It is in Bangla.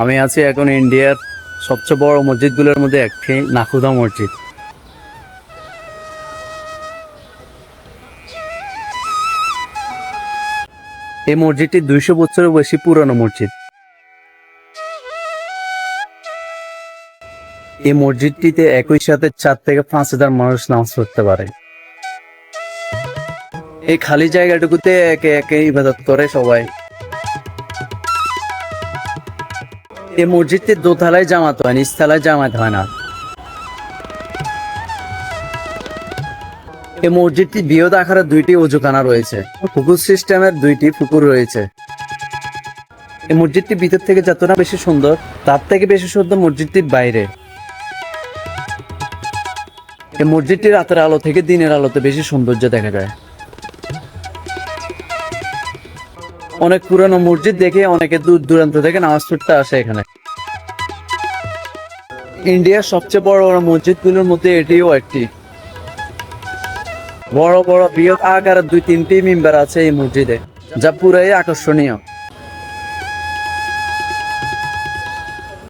আমি আছি এখন ইন্ডিয়ার সবচেয়ে বড় মসজিদগুলোর মধ্যে একটি নাকুদা মসজিদ। এই মসজিদটি দুইশো বছরের বেশি পুরনো মসজিদ। এই মসজিদটিতে একই সাথে চার থেকে পাঁচ হাজার মানুষ নামাজ পড়তে পারে। এই খালি জায়গাটুকুতে একে একে ইবাদত করে সবাই। এই মসজিদটি দোতলায় জামাত হয় নিচতলায় জামাত হয় না। এই মসজিদটি বৃহৎ আকারের দুইটি অজুখানা রয়েছে, পুকুর সিস্টেমের দুইটি পুকুর রয়েছে। এই মসজিদটি ভিতর থেকে যতটা বেশি সুন্দর, তার থেকে বেশি সুন্দর মসজিদটির বাইরে। এই মসজিদটি রাতের আলো থেকে দিনের আলোতে বেশি সৌন্দর্য দেখা যায়। অনেক পুরানো মসজিদ দেখে অনেকে দূর দূরান্ত থেকে নামাজ পড়তে আসে এখানে। ইন্ডিয়ার সবচেয়ে বড় বড় মসজিদগুলোর মধ্যে এটিও একটি। বড় বড় বৃহৎ আকারের দুই তিনটি মেম্বার আছে এই মসজিদে, যা পুরাই আকর্ষণীয়।